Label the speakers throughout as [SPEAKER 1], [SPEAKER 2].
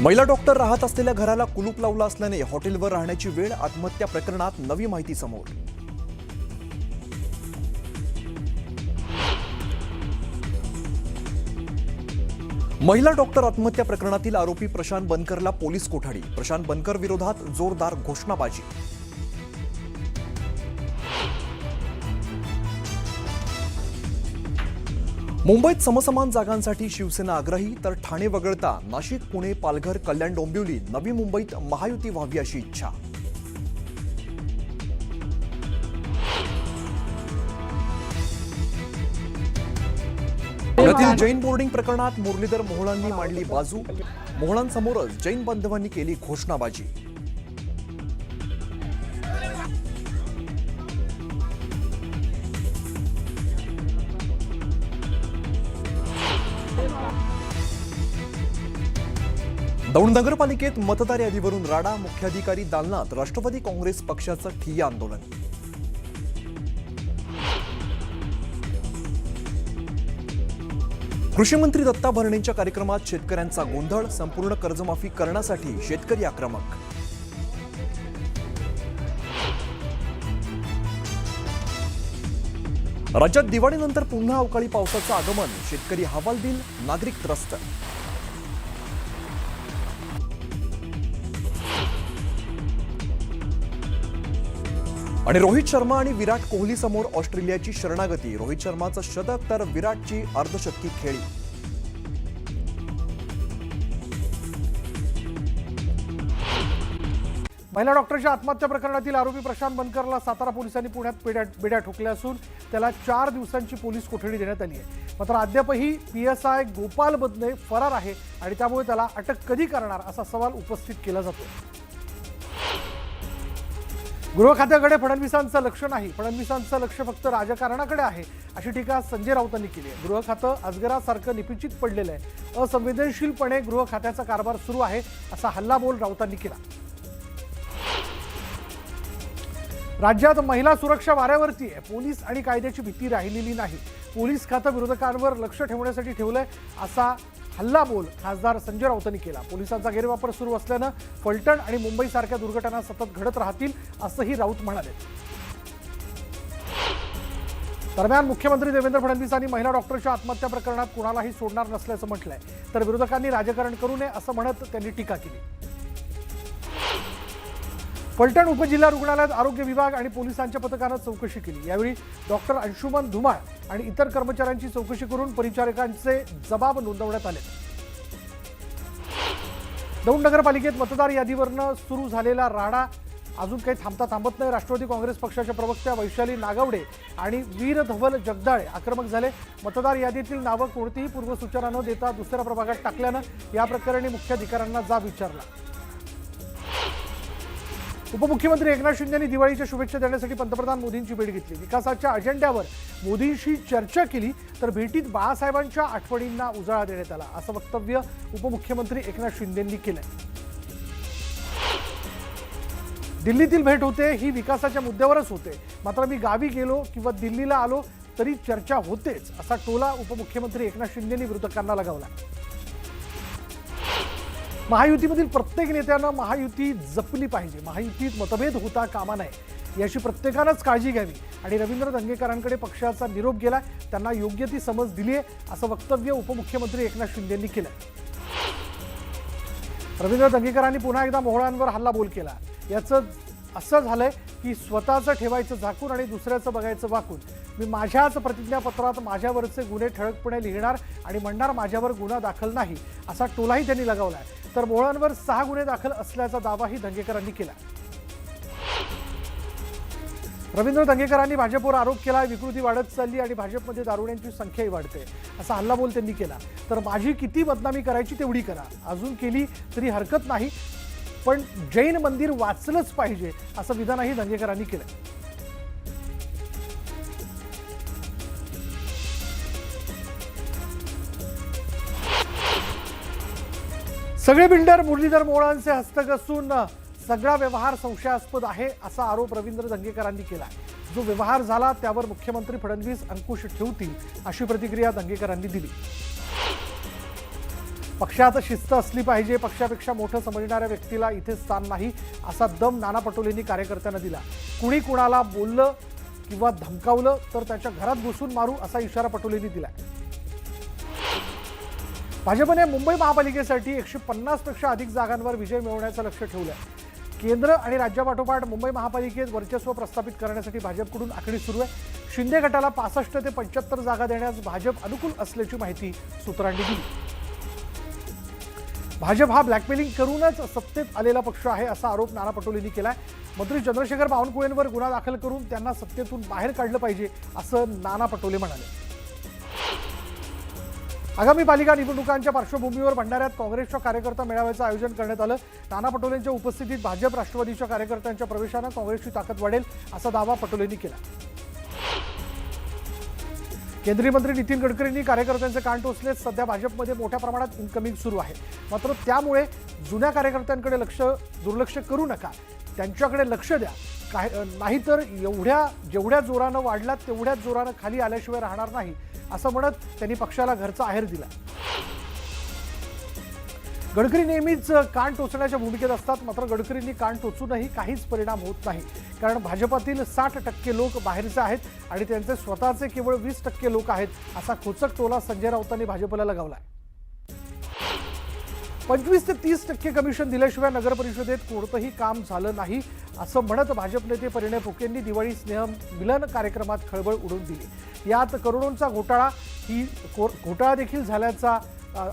[SPEAKER 1] महिला डॉक्टर राहत असलेल्या घराला कुलूप लावला असल्याने हॉटेलवर राहण्याची वेळ आत्महत्या प्रकरणात नवी माहिती समोर. महिला डॉक्टर आत्महत्या प्रकरणातील आरोपी प्रशांत बनकरला पोलीस कोठडी. प्रशांत बनकर विरोधात जोरदार घोषणाबाजी. मुंबईत समसमान जागांसाठी शिवसेना आग्रही तर ठाणे वगळता नाशिक पुणे पालघर कल्याण डोंबिवली नवी मुंबईत महायुती व्हावी अशी इच्छा. पुण्यातील जैन बोर्डिंग प्रकरणात मुरलीधर मोहोळांनी मांडली बाजू. मोहळांसमोरच जैन बांधवांनी केली घोषणाबाजी. दौंड नगरपालिकेत मतदार यादीवरून राडा मुख्याधिकारी दालनात राष्ट्रवादी काँग्रेस पक्षाचं ठिय्या आंदोलन. कृषी मंत्री दत्ता भरणेंच्या कार्यक्रमात शेतकऱ्यांचा गोंधळ संपूर्ण कर्जमाफी करण्यासाठी शेतकरी आक्रमक. राज्यात दिवाळीनंतर पुन्हा अवकाळी पावसाचं आगमन शेतकरी हवालदिल नागरिक त्रस्त. आणि रोहित शर्मा आणि विराट कोहली समोर ऑस्ट्रेलियाची शरणागती. रोहित शर्माचं शतक तर विराटची अर्धशतकी खेळी.
[SPEAKER 2] महिला डॉक्टरच्या आत्महत्या प्रकरणातील आरोपी प्रशांत बनकरला सातारा पोलिसांनी पुण्यात पेड्या बेड्या ठोकल्या असून त्याला चार दिवसांची पोलीस कोठडी देण्यात आली आहे. मात्र अद्यापही P S I Gopal Badne फरार आहे आणि त्यामुळे त्याला अटक कधी करणार असा सवाल उपस्थित केला जातो गृह खात्याकडे फडणवीसांचं लक्ष नाही. फडणवीसांचं लक्ष फक्त राजकारणाकडे आहे अशी टीका संजय राऊतांनी केली आहे. गृह खातं अजगरासारखं निपिचित पडलेलं आहे. असंवेदनशीलपणे गृह खात्याचा कारभार सुरू आहे असा हल्लाबोल राऊतांनी केला. राज्यात महिला सुरक्षा वाऱ्यावरती आहे. पोलीस आणि कायद्याची भीती राहिलेली नाही. पोलीस खातं विरोधकांवर लक्ष ठेवण्यासाठी ठेवलंय असा हल्लाबोल खासदार संजय राऊतांनी केला. पोलिसांचा गैरवापर सुरू असल्यानं फलटण आणि मुंबईसारख्या दुर्घटना सतत घडत राहतील असंही राऊत म्हणाले. दरम्यान मुख्यमंत्री देवेंद्र फडणवीसांनी महिला डॉक्टरच्या आत्महत्या प्रकरणात कुणालाही सोडणार नसल्याचं म्हटलंय. तर विरोधकांनी राजकारण करू नये असं म्हणत त्यांनी टीका केली. फलटण उपजिल्हा रुग्णालयात आरोग्य विभाग आणि पोलिसांच्या पथकानं चौकशी केली. यावेळी डॉक्टर अंशुमन धुमाळ आणि इतर कर्मचाऱ्यांची चौकशी करून परिचारकांचे जबाब नोंदवण्यात आले. दौंड नगरपालिकेत मतदार यादीवरनं सुरू झालेला राडा अजून काही थांबता थांबत नाही. राष्ट्रवादी काँग्रेस पक्षाच्या प्रवक्त्या वैशाली नागावडे आणि वीर धवल जगदाळे आक्रमक झाले. मतदार यादीतील नावं कोणतीही पूर्वसूचना न देता दुसऱ्या प्रभागात टाकल्यानं या प्रकरणी मुख्याधिकाऱ्यांना जाब विचारला. उपमुख्यमंत्री एकनाथ शिंदे यांनी दिवाळीच्या शुभेच्छा देण्यासाठी पंतप्रधान मोदींची भेट घेतली. विकासाच्या अजेंड्यावर मोदींशी चर्चा केली तर भेटीत बाळासाहेबांच्या आठवणींना उजाळा देण्यात आला. असं वक्तव्य उपमुख्यमंत्री एकनाथ शिंदेंनी केलंय. दिल्लीतील भेट होते ही विकासाच्या मुद्द्यावरच होते. मात्र मी गावी गेलो किंवा दिल्लीला आलो तरी चर्चा होतेच असा टोला उपमुख्यमंत्री एकनाथ शिंदेंनी विरोधकांना लगावला. महायुतीमधील प्रत्येक नेत्यांना महायुती जपली पाहिजे. महायुतीत मतभेद होता कामा नये. याची प्रत्येकानंच काळजी घ्यावी. आणि रवींद्र दंगेकरांकडे पक्षाचा निरोप गेला त्यांना योग्य ती समज दिली आहे असं वक्तव्य उपमुख्यमंत्री एकनाथ शिंदेंनी केलं. रवींद्र दंगेकरांनी पुन्हा एकदा मोहळांवर हल्लाबोल केला. याचं असं झालंय की स्वतःचं ठेवायचं झाकून आणि दुसऱ्याचं बघायचं वाकून. मी माझ्याच प्रतिज्ञापत्रात माझ्यावरचे गुन्हे ठळकपणे लिहिणार आणि म्हणणार माझ्यावर गुन्हा दाखल नाही असा टोलाही त्यांनी लगावला आहे तर मोहळांवर सहा गुन्हे दाखल असल्याचा दावाही दंगेकरांनी केला. रवींद्र दंगेकरांनी भाजपवर आरोप केला विकृती वाढत चालली आणि भाजपमध्ये दारुड्यांची संख्याही वाढते. असा हल्लाबोल त्यांनी केला. तर माझी किती बदनामी करायची तेवढी करा. अजून केली तरी हरकत नाही पण जैन मंदिर वाचलंच पाहिजे असं विधानही दंगेकरांनी केलं. सगळे बिल्डर मुरलीधर मोळांचे हस्तक असून सगळा व्यवहार संशयास्पद आहे असा आरोप रवींद्र दंगेकरांनी केला जो व्यवहार झाला त्यावर मुख्यमंत्री फडणवीस अंकुश ठेवतील अशी प्रतिक्रिया दंगेकरांनी दिली. पक्षात शिस्त असली पाहिजे पक्षापेक्षा मोठं समजणाऱ्या व्यक्तीला इथे स्थान नाही असा दम नाना पटोलेंनी कार्यकर्त्यांना दिला. कुणी कुणाला बोललं किंवा धमकावलं तर त्याच्या घरात घुसून मारू असा इशारा पटोलेंनी दिला भाजपने मुंबई महापालिकेसाठी एकशे पन्नासपेक्षा अधिक जागांवर विजय मिळवण्याचं लक्ष ठेवलं आहे केंद्र आणि राज्यापाठोपाठ मुंबई महापालिकेत वर्चस्व प्रस्थापित करण्यासाठी भाजपकडून आखणी सुरू आहे. शिंदे गटाला पासष्ट ते पंच्याहत्तर जागा देण्यास भाजप अनुकूल असल्याची माहिती सूत्रांनी दिली. भाजप हा ब्लॅकमेलिंग करूनच सत्तेत आलेला पक्ष आहे असा आरोप नाना पटोलेंनी आहे मंत्री चंद्रशेखर बावनकुळेंवर गुन्हा दाखल करून त्यांना सत्तेतून बाहेर काढलं पाहिजे असं नाना पटोले म्हणाले. आगामी पालिका निवडणुकांच्या पार्श्वभूमीवर भंडाऱ्यात काँग्रेसच्या कार्यकर्ता मेळाव्याचं आयोजन करण्यात आलं. नाना पटोलेंच्या उपस्थितीत भाजप राष्ट्रवादीच्या कार्यकर्त्यांच्या प्रवेशानं काँग्रेसची ताकद वाढेल असा दावा पटोलेंनी केला. केंद्रीय मंत्री नितीन गडकरींनी कार्यकर्त्यांचे कान टोचले सध्या भाजपमध्ये मोठ्या प्रमाणात इन्कमिंग सुरू आहे. मात्र त्यामुळे जुन्या कार्यकर्त्यांकडे लक्ष दुर्लक्ष करू नका. त्यांच्याकडे लक्ष द्या. नाहीतर एवढ्या जेवढ्या जोरानं वाढलात तेवढ्याच जोरानं खाली आल्याशिवाय राहणार नाही असं म्हणत त्यांनी पक्षाला घरचा आहेर दिला. गडकरी नेहमीच कान टोचण्याच्या भूमिकेत असतात मात्र गडकरींनी कान टोचूनही काहीच परिणाम होत नाही. कारण भाजपातील साठ टक्के लोक बाहेरचे आहेत आणि त्यांचे स्वतःचे केवळ वीस टक्के लोक आहेत असा खोचक टोला संजय राऊतांनी भाजपला आहे पंचवीस ते तीस टक्के कमिशन दिल्याशिवाय नगर परिषदेत कोणतंही काम झालं नाही असं म्हणत भाजप नेते परिणय फुकेंनी दिवाळी स्नेह मिलन कार्यक्रमात खळबळ उडवून दिली. यात करोडोंचा घोटाळा ही को- घोटाळा देखील झाल्याचा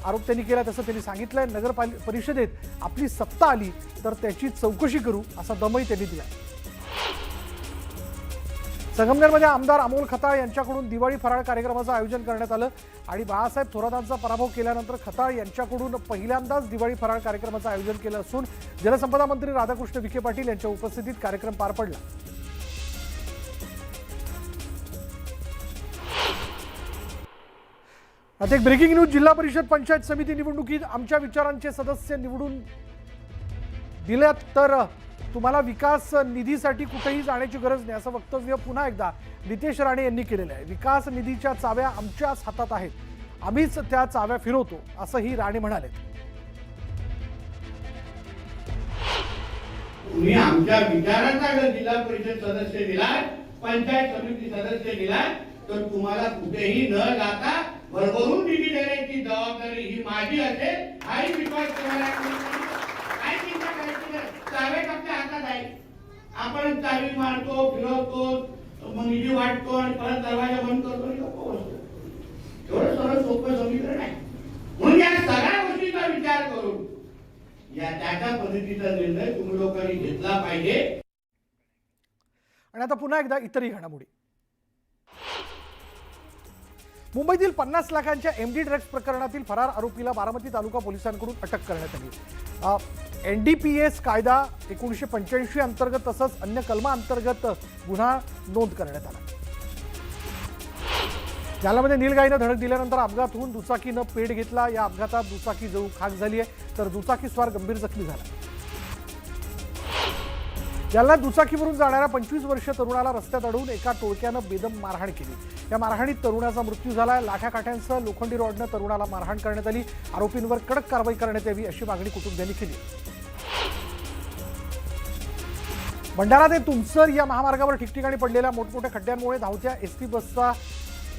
[SPEAKER 2] आरोप त्यांनी केला. तसं त्यांनी सांगितलंय नगर नगरपाल परिषदेत आपली सत्ता आली तर त्याची चौकशी करू असा दमही त्यांनी दिला संगमनेरमध्ये आमदार अमोल खताळ यांच्याकडून दिवाळी फराळ कार्यक्रमाचं आयोजन करण्यात आलं आणि बाळासाहेब थोरातांचा पराभव केल्यानंतर खताळ यांच्याकडून पहिल्यांदाच दिवाळी फराळ कार्यक्रमाचं आयोजन केलं असून जलसंपदा मंत्री राधाकृष्ण विखे पाटील यांच्या उपस्थितीत कार्यक्रम पार पडला. आता एक ब्रेकिंग न्यूज जिल्हा परिषद पंचायत समिती निवडणुकीत आमच्या विचारांचे सदस्य निवडून दिल्यात तर तुम्हाला विकास निधीसाठी कुठेही जाण्याची गरज नाही असं वक्तव्य पुन्हा एकदा नितेश राणे यांनी केलेलं आहे. विकास निधीच्या चाव्या आमच्याच हातात आहेत. आम्हीच त्या चाव्या फिरवतो असंही राणे म्हणाले.
[SPEAKER 3] तुम्ही आमच्या विचारांचा जर जिल्हा परिषद सदस्य दिलाय पंचायत समिती सदस्य दिलाय तर तुम्हाला कुठेही न जाता भरभरून निधी देण्याची जबाबदारी ही माझी असेल. आणि विश्वास तुम्हाला काय चिंता करायची चावे आहे आपण चावी मारतो फिरवतो मग निधी वाटतो आणि परत दरवाजा बंद करतो आणि गप्प बसतो. एवढं सरळ सोपं समीकरण आहे. म्हणून या सगळ्या गोष्टीचा विचार करून या त्याच्या पद्धतीचा निर्णय तुम्ही लोकांनी घेतला पाहिजे.
[SPEAKER 2] आणि आता पुन्हा एकदा इतरही घडामोडी. मुंबईतील पन्नास लाखांच्या एम डी ड्रग्ज प्रकरणातील फरार आरोपीला बारामती तालुका पोलिसांकडून अटक करण्यात आली. एन डी पी एस कायदा एकोणीसशे पंच्याऐंशी अंतर्गत तसंच अन्य कलमा अंतर्गत गुन्हा नोंद करण्यात आला. जालन्यामध्ये नीलगाईनं धडक दिल्यानंतर अपघात होऊन दुचाकीनं पेट घेतला. या अपघातात दुचाकी जळू खाक झाली आहे. तर दुचाकी स्वार गंभीर जखमी झाला. जालन्यात दुचाकीवरून जाणाऱ्या पंचवीस वर्ष तरुणाला रस्त्यात अडवून एका टोळक्यानं बेदम मारहाण केली. या मारहाणीत तरुणाचा मृत्यू झाला लाठ्याकाठ्यांसह लोखंडी रॉडनं तरुणाला मारहाण करण्यात आली. आरोपींवर कडक कारवाई करण्यात यावी अशी मागणी कुटुंबियांनी केली. भंडारा ते तुमसर या महामार्गावर ठिकठिकाणी पडलेल्या मोठमोठ्या खड्ड्यांमुळे धावत्या एस टी बसचा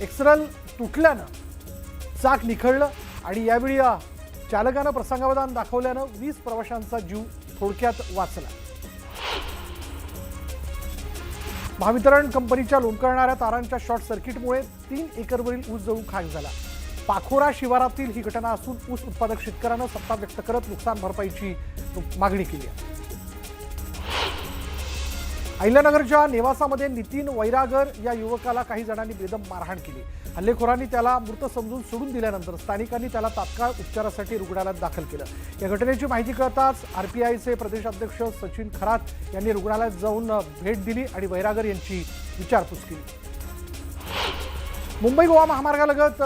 [SPEAKER 2] एक्सरल तुटल्यानं चाक निखळलं आणि यावेळी चालकानं प्रसंगावधान दाखवल्यानं वीस प्रवाशांचा जीव थोडक्यात वाचला. महावितरण कंपनीच्या लोंबकळणाऱ्या तारांच्या शॉर्ट सर्किटमुळे तीन एकरवरील ऊस जळून खाक झाला. पाखोरा शिवारातील ही घटना असून ऊस उत्पादक शेतकऱ्यानं सत्ता व्यक्त करत नुकसान भरपाईची मागणी केली आहे. अहिल्यानगरच्या नेवासामध्ये नितीन वैरागर या युवकाला काही जणांनी बेदम मारहाण केली. हल्लेखोरांनी त्याला मृत समजून सोडून दिल्यानंतर स्थानिकांनी त्याला तात्काळ उपचारासाठी रुग्णालयात दाखल केलं. या घटनेची माहिती कळताच आरपीआयचे प्रदेशाध्यक्ष सचिन खरात यांनी रुग्णालयात जाऊन भेट दिली आणि वैरागर यांची विचारपूस केली. मुंबई गोवा महामार्गालगत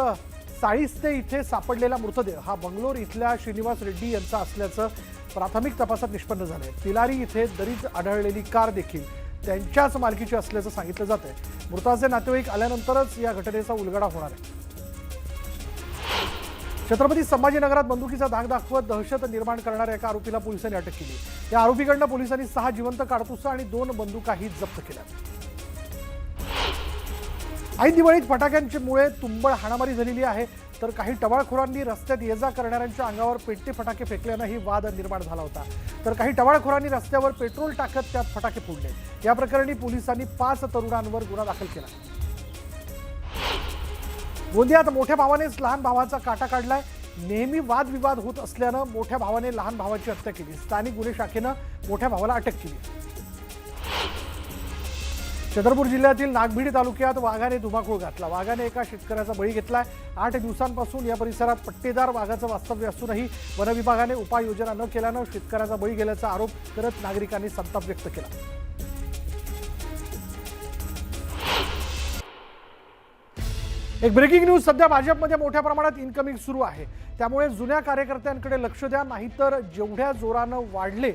[SPEAKER 2] साळीस्ते इथे सापडलेला मृतदेह हा बंगलोर इथल्या श्रीनिवास रेड्डी यांचा असल्याचं प्राथमिक तपासात निष्पन्न झालं आहे तिलारी इथे दरीत आढळलेली कार देखील त्यांच्याच मालकीची असल्याचं सांगितलं जात आहे मृताचे नातेवाईक आल्यानंतरच या घटनेचा उलगडा होणार आहे. छत्रपती संभाजीनगरात बंदुकीचा धाक दाखवत दहशत निर्माण करणाऱ्या एका आरोपीला पोलिसांनी अटक केली. या आरोपीकडनं पोलिसांनी सहा जिवंत काडतुसं आणि दोन बंदुकाही जप्त केल्या ऐन दिवाळीत फटाक्यांमुळे तुंबळ हाणामारी झालेली आहे. तर काही टवाळखोरांनी रस्त्यात ये जा करणाऱ्यांच्या अंगावर पेटते फटाके फेकल्यानं ही वाद निर्माण झाला होता. तर काही टवाळखोरांनी रस्त्यावर पेट्रोल टाकत त्यात फटाके फोडले. या प्रकरणी पोलिसांनी पाच तरुणांवर गुन्हा दाखल केला. गोंदियात मोठ्या भावानेच लहान भावाचा काटा काढलाय. नेहमी वादविवाद होत असल्यानं मोठ्या भावाने लहान भावाची हत्या केली. स्थानिक गुन्हे शाखेनं मोठ्या भावाला अटक केली. चंद्रपूर जिल्ह्यातील नागभिडी तालुक्यात वाघाने धुमाकूळ घातला. वाघाने एका शेतकऱ्याचा बळी घेतलाय. आठ दिवसांपासून या परिसरात पट्टेदार वाघाचं वास्तव्य असूनही वनविभागाने उपाययोजना न केल्यानं शेतकऱ्याचा बळी गेल्याचा आरोप करत नागरिकांनी संताप व्यक्त केला. एक ब्रेकिंग न्यूज सध्या भाजपमध्ये मोठ्या प्रमाणात इन्कमिंग सुरू आहे. त्यामुळे जुन्या कार्यकर्त्यांकडे लक्ष द्या नाहीतर जेवढ्या जोरानं वाढले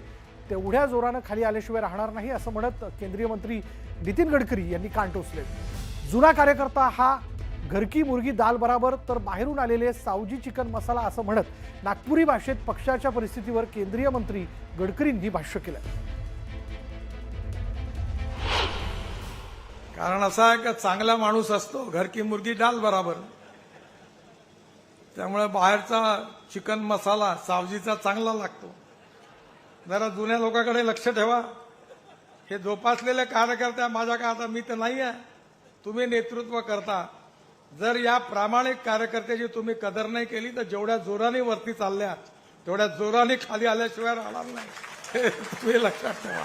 [SPEAKER 2] तेवढ्या जोरानं खाली आल्याशिवाय राहणार नाही असं म्हणत केंद्रीय मंत्री नितीन गडकरी यांनी कान टोचले. जुना कार्यकर्ता हा घरकी मुर्गी दाल बराबर तर बाहेरून आलेले सावजी चिकन मसाला असं म्हणत नागपुरी भाषेत पक्षाच्या परिस्थितीवर केंद्रीय मंत्री गडकरींनी भाष्य केलं.
[SPEAKER 4] कारण असा आहे का चांगला माणूस असतो घरकी मुर्गी डाल बराबर. त्यामुळे बाहेरचा चिकन मसाला सावजीचा चांगला लागतो. जरा जुन्या लोकांकडे लक्ष ठेवा. हे जोपासलेले कार्यकर्ते माझ्या का आता मी तर नाही आहे तुम्ही नेतृत्व करता. जर या प्रामाणिक कार्यकर्त्याची तुम्ही कदर नाही केली तर जेवढ्या जोराने वरती चालल्या तेवढ्या जोराने खाली आल्याशिवाय राहणार नाही. तुम्ही लक्षात ठेवा.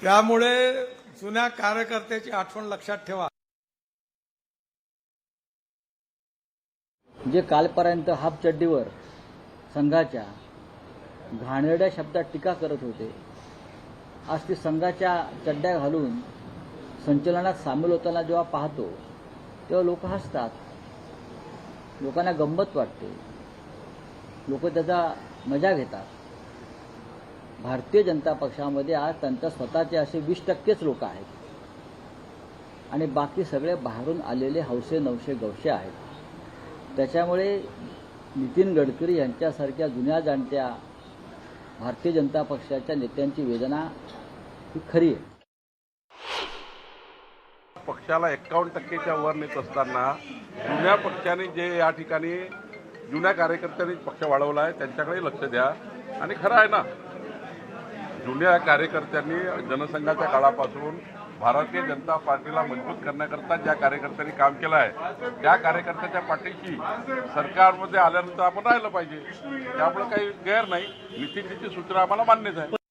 [SPEAKER 4] त्यामुळे जुन्या कार्यकर्त्याची आठवण लक्षात ठेवा.
[SPEAKER 5] जे कालपर्यंत हाफ चड्डीवर संघाच्या घाणेरड्या शब्दात टीका करत होते. आज ते संघाच्या चड्ड्या घालून संचलनात सामील होताना जेव्हा पाहतो तेव्हा लोक हसतात. लोकांना गंमत वाटते. लोक त्याचा मजा घेतात. भारतीय जनता पक्षामध्ये आज त्यांच्या स्वतःचे असे वीस टक्केच लोक आहेत. आणि बाकी सगळे बाहेरून आलेले हौसे नवशे गवशे आहेत. त्याच्यामुळे नितीन गडकरी यांच्यासारख्या जुन्या जाणत्या भारतीय जनता पक्षाच्या नेत्यांची वेदना ही खरी आहे.
[SPEAKER 6] पक्षाला एक्कावन्न टक्केच्या वर नेत असताना जुन्या पक्षाने जे या ठिकाणी जुन्या कार्यकर्त्यांनी पक्ष वाढवला आहे त्यांच्याकडे लक्ष द्या. आणि खरं आहे ना जुन्या कार्यकर्त्यांनी जनसंघाच्या काळापासून भारतीय जनता पार्टीला मजबूत करण्याकरता ज्या कार्यकर्त्यांनी काम केलं आहे त्या कार्यकर्त्याच्या पाठीशी सरकारमध्ये आल्यानंतर आपण राहिलं पाहिजे. त्यामुळे काही गैर नाही. नितीनजीची सूचना आम्हाला मान्यच आहे.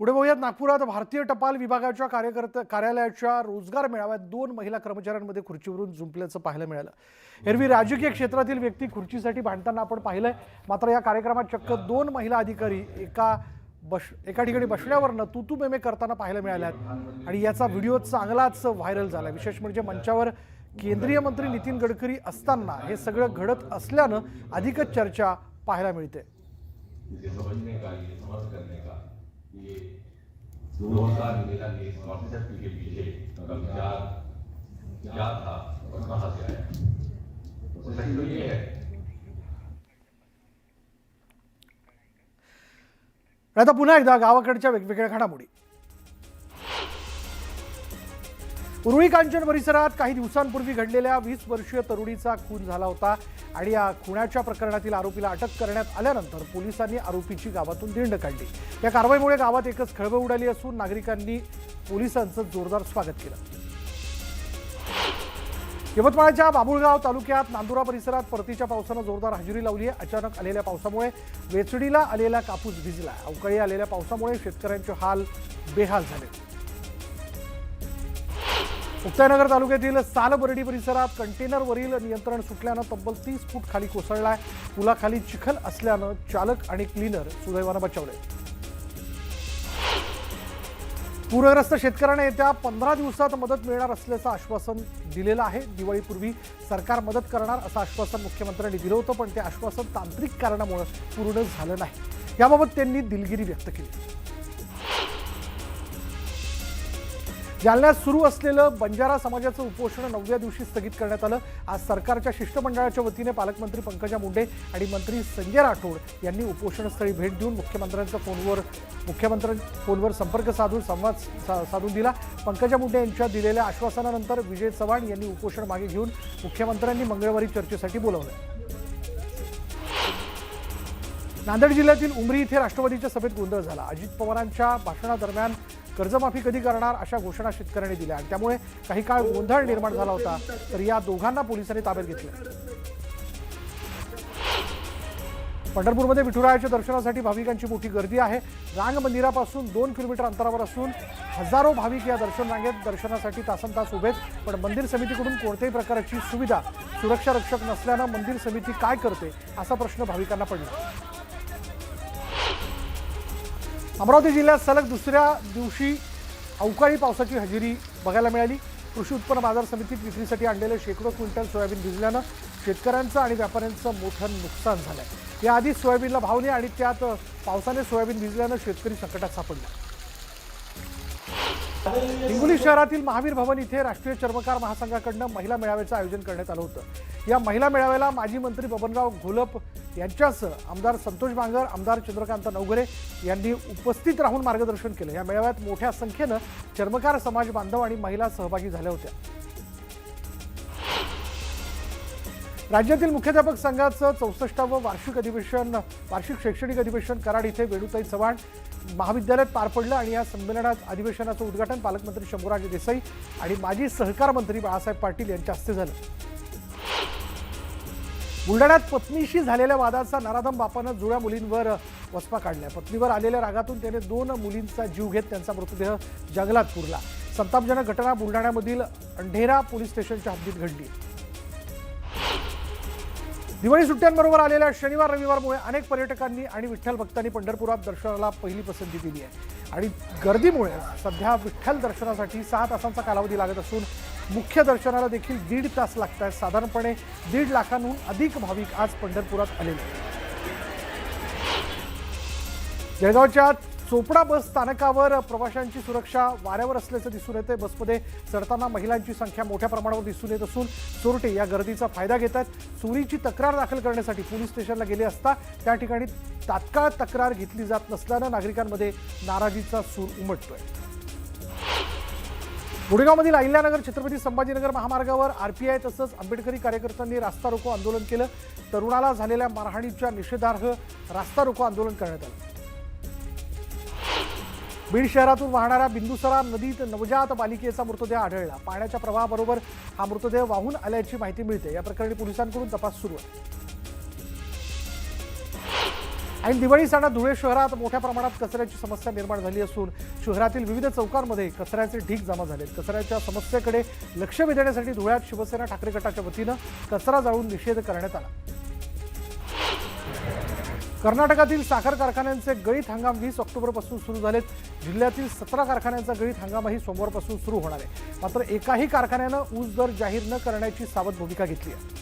[SPEAKER 2] पुढे बघूयात नागपुरात भारतीय टपाल विभागाच्या कार्यकर्ते कार्यालयाच्या रोजगार मेळाव्यात दोन महिला कर्मचाऱ्यांमध्ये खुर्चीवरून जुंपल्याचं पाहायला मिळालं. एरवी राजकीय क्षेत्रातील व्यक्ती खुर्चीसाठी भांडताना आपण पाहिलंय. मात्र या कार्यक्रमात चक्क दोन महिला अधिकारी एका बस एका ठिकाणी बसण्यावरनं तू मेमे करताना पाहायला मिळाल्यात आणि याचा व्हिडिओ चांगलाच व्हायरल झाला विशेष म्हणजे मंचावर केंद्रीय मंत्री नितीन गडकरी असताना हे सगळं घडत असल्यानं अधिकच चर्चा पाहायला मिळते
[SPEAKER 7] का क्या था और कहाँ से आया तो सही तो ये है
[SPEAKER 2] आता पुन्हा एकदा गावाकडच्या वेगवेगळ्या घडामोडी. उरुळी कांचन परिसरात काही दिवसांपूर्वी घडलेल्या वीस वर्षीय तरुणीचा खून झाला होता आणि या खुनाच्या प्रकरणातील आरोपीला अटक करण्यात आल्यानंतर पोलिसांनी आरोपीची गावातून दिंड काढली. या कारवाईमुळे गावात एकच खळबळ उडाली असून नागरिकांनी पोलिसांचं जोरदार स्वागत केलं. यवतमाळच्या बाबुळगाव तालुक्यात नांदुरा परिसरात परतीच्या पावसानं जोरदार हजेरी लावली आहे. अचानक आलेल्या पावसामुळे वेचडीला आलेला कापूस भिजला. अवकाळी आलेल्या पावसामुळे शेतकऱ्यांचे हाल बेहाल झाले. मुक्ताईनगर तालुक्यातील सालबर्डी परिसरात कंटेनरवरील नियंत्रण सुटल्यानं तब्बल तीस फूट खाली कोसळलाय. पुलाखाली चिखल असल्यानं चालक आणि क्लीनर सुदैवानं बचावले. पूरग्रस्त शेतकऱ्यांना येत्या पंधरा दिवसात मदत मिळणार असल्याचं आश्वासन दिलेलं आहे. दिवाळीपूर्वी सरकार मदत करणार असं आश्वासन मुख्यमंत्र्यांनी दिलं होतं पण ते आश्वासन तांत्रिक कारणामुळे पूर्ण झालं नाही. याबाबत त्यांनी दिलगिरी व्यक्त केली. जालन्यात सुरू असलेलं बंजारा समाजाचं उपोषण नवव्या दिवशी स्थगित करण्यात आलं. आज सरकारच्या शिष्टमंडळाच्या वतीने पालकमंत्री पंकजा मुंडे आणि मंत्री संजय राठोड यांनी उपोषणस्थळी भेट देऊन मुख्यमंत्र्यांचा फोनवर मुख्यमंत्र्यां फोनवर संपर्क साधून संवाद सा- साधून दिला. पंकजा मुंडे यांच्या दिलेल्या आश्वासनानंतर विजय चव्हाण यांनी उपोषण मागे घेऊन मुख्यमंत्र्यांनी मंगळवारी चर्चेसाठी बोलावलं. नांदेड जिल्ह्यातील उमरी इथे राष्ट्रवादीच्या सभेत गोंधळ झाला. अजित पवारांच्या भाषणादरम्यान कर्जमाफी कधी करणार अशा घोषणा शेतकऱ्यांनी दिल्या आणि त्यामुळे काही काळ गोंधळ निर्माण झाला होता तर या दोघांना पोलिसांनी ताब्यात घेतलं. पंढरपूरमध्ये विठुरायाच्या दर्शनासाठी भाविकांची मोठी गर्दी आहे. रांग मंदिरापासून दोन किलोमीटर अंतरावर असून हजारो भाविक या दर्शन रांगेत दर्शनासाठी तासन तास उभेत पण मंदिर समितीकडून कोणत्याही प्रकारची सुविधा सुरक्षा रक्षक नसल्यानं मंदिर समिती काय करते असा प्रश्न भाविकांना पडला. अमरावती जिल्ह्यात सलग दुसऱ्या दिवशी अवकाळी पावसाची हजेरी बघायला मिळाली. कृषी उत्पन्न बाजार समितीत विक्रीसाठी आणलेले शेकडो क्विंटल सोयाबीन भिजल्यानं शेतकऱ्यांचं आणि व्यापाऱ्यांचं मोठं नुकसान झालं आहे याआधी सोयाबीनला भाव नाही आणि त्यात पावसाने सोयाबीन भिजल्यानं शेतकरी संकटात सापडला. हिंगोली शहरातील महावीर भवन इथे राष्ट्रीय चर्मकार महासंघाकडनं महिला मेळाव्याचं आयोजन करण्यात आलं होतं. या महिला मेळाव्याला माजी मंत्री बबनराव घोलप यांच्यासह आमदार संतोष बांगर आमदार चंद्रकांत नवघरे यांनी उपस्थित राहून मार्गदर्शन केलं. या मेळाव्यात मोठ्या संख्येनं चर्मकार समाज बांधव आणि महिला सहभागी झाल्या होत्या. राज्यातील मुख्याध्यापक संघाचं चौसष्टावं वार्षिक अधिवेशन वार्षिक शैक्षणिक अधिवेशन कराड इथे वेणुताई चव्हाण महाविद्यालयात पार पडलं आणि या संमेलनात अधिवेशनाचं उद्घाटन पालकमंत्री शंभूराज देसाई आणि माजी सहकार मंत्री बाळासाहेब पाटील यांच्या हस्ते झालं. बुलढाण्यात पत्नीशी झालेल्या वादाचा नराधम बापानं जुळ्या मुलींवर वसपा काढल्या. पत्नीवर आलेल्या रागातून त्याने दोन मुलींचा जीव घेत त्यांचा मृतदेह जंगलात पुरला. संतापजनक घटना बुलढाण्यामधील अंढेरा पोलीस स्टेशनच्या हद्दीत घडली. दिवाळी सुट्ट्यांबरोबर आलेल्या शनिवार रविवारमुळे अनेक पर्यटकांनी आणि विठ्ठल भक्तांनी पंढरपुरात दर्शनाला पहिली पसंती दिली आहे. आणि गर्दीमुळे सध्या विठ्ठल दर्शनासाठी सहा तासांचा कालावधी लागत असून मुख्य दर्शनाला देखील दीड तास लागत आहेत साधारणपणे दीड लाखांहून अधिक भाविक आज पंढरपुरात आलेले आहेत. जळगावच्या चोपडा बस स्थानकावर प्रवाशांची सुरक्षा वाऱ्यावर असल्याचं दिसून येते बसमध्ये चढताना महिलांची संख्या मोठ्या प्रमाणावर दिसून येत असून चोरटे या गर्दीचा फायदा घेत आहेत चोरीची तक्रार दाखल करण्यासाठी पोलीस स्टेशनला गेले असता त्या ठिकाणी तात्काळ तक्रार घेतली जात नसल्यानं नागरिकांमध्ये नाराजीचा सूर उमटतोय. गुडगावमधील अहिल्यानगर छत्रपती संभाजीनगर महामार्गावर आरपीआय तसंच आंबेडकरी कार्यकर्त्यांनी रास्ता रोको आंदोलन केलं. तरुणाला झालेल्या मारहाणीच्या निषेधार्ह रास्ता रोको आंदोलन करण्यात आलं. बीड शहरातून वाहणाऱ्या बिंदुसरा नदीत नवजात बालिकेचा मृतदेह आढळला. पाण्याच्या प्रवाहाबरोबर हा मृतदेह वाहून आल्याची माहिती मिळते. या प्रकरणी पोलिसांकडून तपास सुरू आहे. आणि दिवाळी सणात धुळे शहरात मोठ्या प्रमाणात कचऱ्याची समस्या निर्माण झाली असून शहरातील विविध चौकांमध्ये कचऱ्याचे ढीग जमा झाले कचऱ्याच्या समस्येकडे लक्ष वेधण्यासाठी धुळ्यात शिवसेना ठाकरे गटाच्या वतीनं कचरा जाळून निषेध करण्यात आला. कर्नाटकातील साखर कारखान्यांचे गळीत हंगाम वीस ऑक्टोबरपासून सुरू झालेत. जिल्ह्यातील सतरा कारखान्यांचा गळीत हंगामही सोमवारपासून सुरू होणार आहे. मात्र एकाही कारखान्यानं ऊस दर जाहीर न करण्याची सावध भूमिका घेतली आहे.